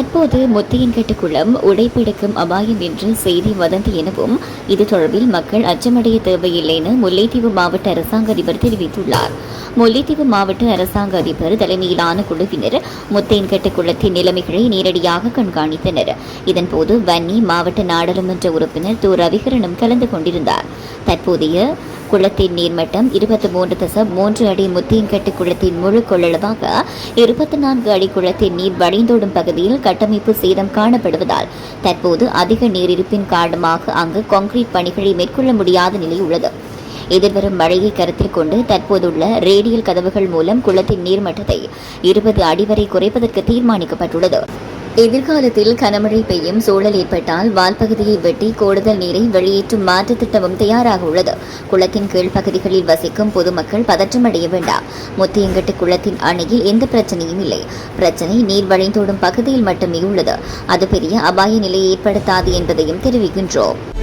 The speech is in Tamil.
தற்போது முத்தியன்கட்டு குளம் உடைப்பெடுக்கும் அபாயம் என்று செய்தி வதந்தி எனவும் இது தொடர்பில் மக்கள் அச்சமடைய தேவையில்லை என முல்லைத்தீவு மாவட்ட அரசாங்க அதிபர் தெரிவித்துள்ளார். முல்லைத்தீவு மாவட்ட அரசாங்க அதிபர் தலைமையிலான குழுவினர் முத்தையன்கட்டு குளத்தின் நிலைமைகளை நேரடியாக கண்காணித்தனர். இதன்போது வன்னி மாவட்ட நாடாளுமன்ற உறுப்பினர் து. ரவிகரனும் கலந்து கொண்டிருந்தார். தற்போதைய குளத்தின் நீர்மட்டம் இருபத்தி மூன்று தசம் மூன்று அடி முத்தியங்கட்டு குளத்தின் முழு கொள்ளளவாக இருபத்தி நான்கு அடி குளத்தின் நீர் வழிந்தோடும் பகுதியில் கட்டமைப்பு சேதம் காணப்படுவதால் தற்போது அதிக நீரிருப்பின் காரணமாக அங்கு கான்கிரீட் பணிகளை மேற்கொள்ள முடியாத நிலை உள்ளது. எதிர்வரும் மழையை கருத்தில் கொண்டு தற்போதுள்ள ரேடியல் கதவுகள் மூலம் குளத்தின் நீர்மட்டத்தை இருபது அடி வரை குறைப்பதற்கு தீர்மானிக்கப்பட்டுள்ளது. எதிர்காலத்தில் கனமழை பெய்யும் சூழல் ஏற்பட்டால் வால்பகுதியை வெட்டி கூடுதல் நீரை வெளியேற்றும் மாற்று திட்டமும் தயாராக உள்ளது. குளத்தின் கீழ்ப்பகுதிகளில் வசிக்கும் பொதுமக்கள் பதற்றமடைய வேண்டாம். முத்தியங்கட்டு குளத்தின் அணையில் எந்த பிரச்சனையும் இல்லை. பிரச்சனை நீர் வழிந்தோடும் பகுதியில் மட்டுமே உள்ளது. அது பெரிய அபாய நிலையை ஏற்படுத்தாது என்பதையும் தெரிவிக்கின்றோம்.